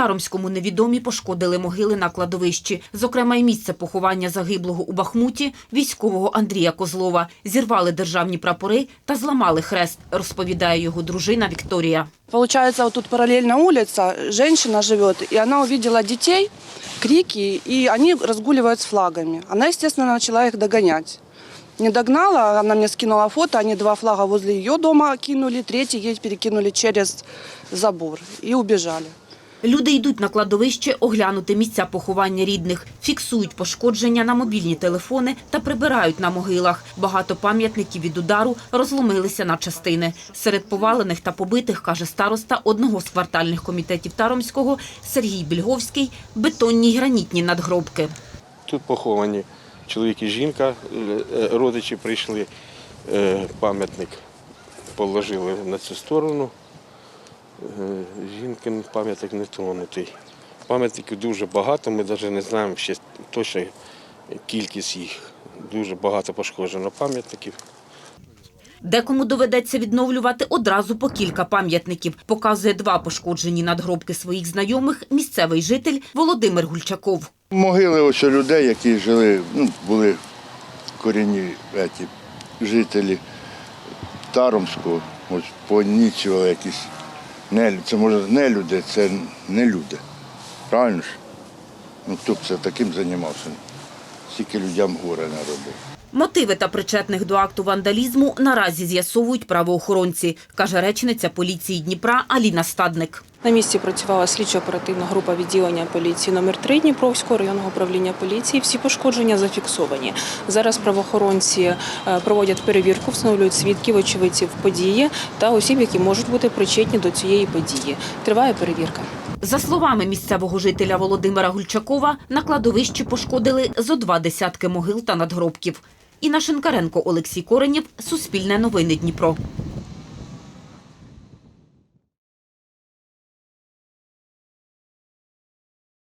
Таромському невідомі пошкодили могили на кладовищі. Зокрема, й місце поховання загиблого у Бахмуті військового Андрія Козлова. Зірвали державні прапори та зламали хрест, розповідає його дружина Вікторія. Получается, вот тут параллельно улица, женщина живет, и она увидела детей, крики, и они разгуливают с флагами. Она, естественно, начала их догонять. Не догнала, она мне скинула фото, они два флага возле ее дома кинули, третий ей перекинули через забор и убежали. Люди йдуть на кладовище оглянути місця поховання рідних, фіксують пошкодження на мобільні телефони та прибирають на могилах. Багато пам'ятників від удару розломилися на частини. Серед повалених та побитих, каже староста одного з квартальних комітетів Таромського Сергій Більговський, бетонні й гранітні надгробки. Тут поховані чоловік і жінка, е, е, родичі прийшли, е, пам'ятник положили на цю сторону. Е, Жінкин пам'ятник не тронутий. Пам'ятників дуже багато, ми навіть не знаємо ще точно кількість їх. Дуже багато пошкоджено пам'ятників. Декому доведеться відновлювати одразу по кілька пам'ятників. Показує два пошкоджені надгробки своїх знайомих місцевий житель Володимир Гульчаков. Могили ось людей, які жили, ну, були корінні еті, жителі Таромського, ось понічували якісь нелюди. Це може не люди, це не люди. Правильно ж? Ну хто б це таким займався? Скільки людям горе наробив. Мотиви та причетних до акту вандалізму наразі з'ясовують правоохоронці, каже речниця поліції Дніпра Аліна Стадник. На місці працювала слідчо-оперативна група відділення поліції номер 3 Дніпровського районного управління поліції. Всі пошкодження зафіксовані. Зараз правоохоронці е, проводять перевірку, встановлюють свідків, очевидців події та осіб, які можуть бути причетні до цієї події. Триває перевірка. За словами місцевого жителя Володимира Гульчакова, на кладовищі пошкодили зо два десятки могил та надгробків. Інна Шинкаренко, Олексій Коренєв, Суспільне новини Дніпро.